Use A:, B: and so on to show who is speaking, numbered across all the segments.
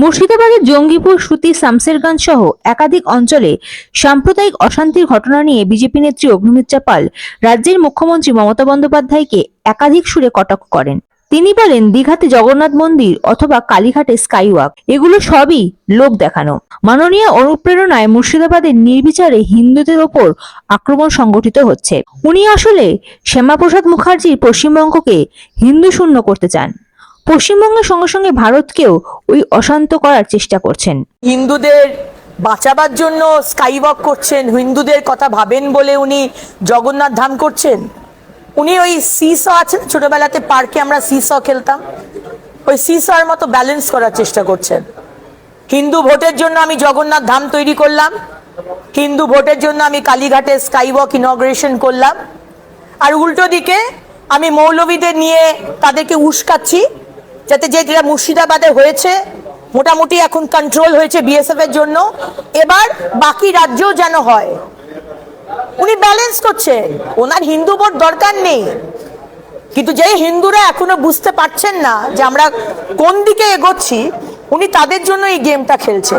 A: মুর্শিদাবাদের জঙ্গিপুর, সুতি শামসেরগঞ্জ সহ একাধিক অঞ্চলে সাম্প্রদায়িক অশান্তির ঘটনা নিয়ে বিজেপি নেত্রী অগ্নিমিত্রা পাল রাজ্যের মুখ্যমন্ত্রী মমতা বন্দ্যোপাধ্যায়কে একাধিক সুরে কটাক্ষ করেন। তিনি বলেন, দীঘাতে জগন্নাথ মন্দির অথবা কালীঘাটে স্কাইওয়াক, এগুলো সবই লোক দেখানো। মাননীয় অনুপ্রেরণায় মুর্শিদাবাদের নির্বিচারে হিন্দুদের ওপর আক্রমণ সংগঠিত হচ্ছে। উনি আসলে শ্যামাপ্রসাদ মুখার্জির পশ্চিমবঙ্গকে হিন্দু শূন্য করতে চান। পশ্চিমবঙ্গের সঙ্গে সঙ্গে ভারতকেও ওই অশান্ত করার চেষ্টা করছেন।
B: হিন্দুদের বাঁচাবার জন্য স্কাইওয়াক করছেন হিন্দুদের কথা ভাবেন বলে উনি জগন্নাথ ধাম করছেন? উনি ওই সিস আছে না, ছোটবেলাতে পার্কে আমরা সিস খেলতাম? ওই সিসর মতো ব্যালেন্স করার চেষ্টা করছেন। হিন্দু ভোটের জন্য আমি জগন্নাথ ধাম তৈরি করলাম। হিন্দু ভোটের জন্য আমি কালীঘাটে স্কাইওয়াক ইনগ্রেশন করলাম। আর উল্টো দিকে আমি মৌলবীদের নিয়ে তাদেরকে উস্কাচ্ছি। যাতে যেটা মুর্শিদাবাদে হয়েছে, মোটামুটি এখন কন্ট্রোল হয়েছে বিএসএফ এর জন্য। এবার বাকি রাজ্যও যেন হয়। উনি ব্যালেন্স করছে। ওনার হিন্দু ভোট দরকার নেই। কিন্তু যে হিন্দুরা এখনও বুঝতে পারছেন না যে আমরা কোন দিকে এগোচ্ছি, উনি তাদের জন্য এই গেমটা খেলছে।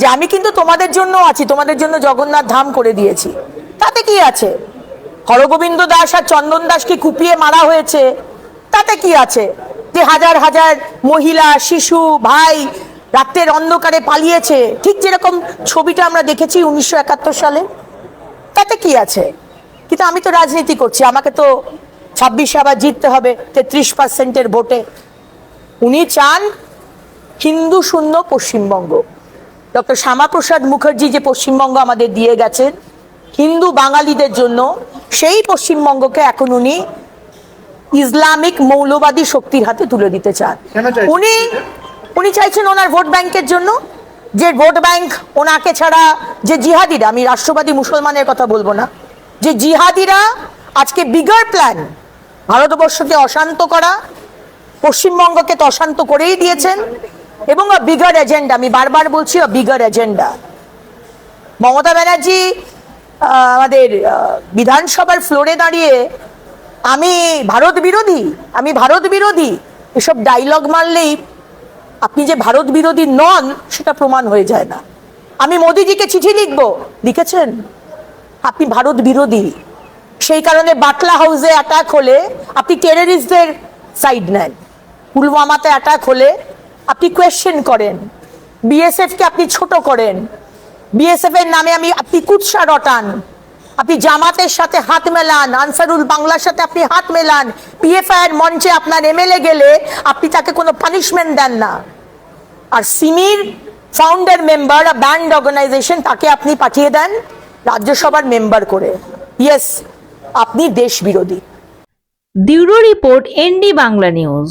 B: যে আমি কিন্তু তোমাদের জন্য আছি, তোমাদের জন্য জগন্নাথ ধাম করে দিয়েছি। তাতে কি আছে? হরগোবিন্দ দাস আর চন্দন দাসকে কুপিয়ে মারা হয়েছে। তাতে কি আছে? যে হাজার হাজার মহিলা, শিশু, ভাই রাত্রের অন্ধকারে পালিয়েছে। ঠিক যেরকম ছবিটা আমরা দেখেছি উনিশশো একাত্তর সালে। তাতে কি আছে? কিন্তু আমি তো রাজনীতি করছি, আমাকে তো ছাব্বিশে আবার জিততে হবে, তেত্রিশ পার্সেন্টের ভোটে। উনি চান হিন্দু শূন্য পশ্চিমবঙ্গ। ডক্টর শ্যামাপ্রসাদ মুখার্জি যে পশ্চিমবঙ্গ আমাদের দিয়ে গেছেন, হিন্দু বাঙালিদের জন্য সেই পশ্চিমবঙ্গকে এখন উনি ইসলামিক মৌলবাদী শক্তির হাতে তুলে দিতে চান। উনি উনি চাইছেন ওনার ভোট ব্যাংকের জন্য। যে ভোট ব্যাংক ওনাকে ছাড়া যে জিহাদিরা আমি রাষ্ট্রবাদী মুসলমানের কথা বলব না যে জিহাদিরা আজকে বিগার প্ল্যান ভারতবর্ষকে অশান্ত করা পশ্চিমবঙ্গকে তো অশান্ত করেই দিয়েছেন এবং বিগার এজেন্ডা আমি বারবার বলছি বিগার এজেন্ডা মমতা ব্যানার্জি আমাদের বিধানসভার ফ্লোরে দাঁড়িয়ে আমি ভারত বিরোধী, আমি ভারত বিরোধী। এসব ডায়লগ মারলেই আপনি যে ভারত বিরোধী নন, সেটা প্রমাণ হয়ে যায় না। আমি মোদিজিকে চিঠি লিখব, লিখেছেন? আপনি ভারত বিরোধী। সেই কারণে বাটলা হাউসে অ্যাটাক হলে আপনি টেররিস্টদের সাইড নেন। পুলওয়ামাতে অ্যাটাক হলে আপনি কোয়েশ্চেন করেন। বিএসএফকে আপনি ছোট করেন। বিএসএফ এর নামে আমি, আপনি কুৎসা রটান। আপনি জামাতের সাথে হাত মেলান, আনসারুল বাংলার সাথে আপনি হাত মেলান পিএফআই এর মঞ্চে আপনার এমএলএ গেলে আপনি তাকে কোনো পানিশমেন্ট দেন না। আর সিমির ফাউন্ডার মেম্বার ব্যান্ড অর্গানাইজেশন তাকে আপনি পাঠিয়ে দেন রাজ্যসভার মেম্বার করে। ইয়েস আপনি দেশ বিরোধী
A: bureau report ND Bangla news.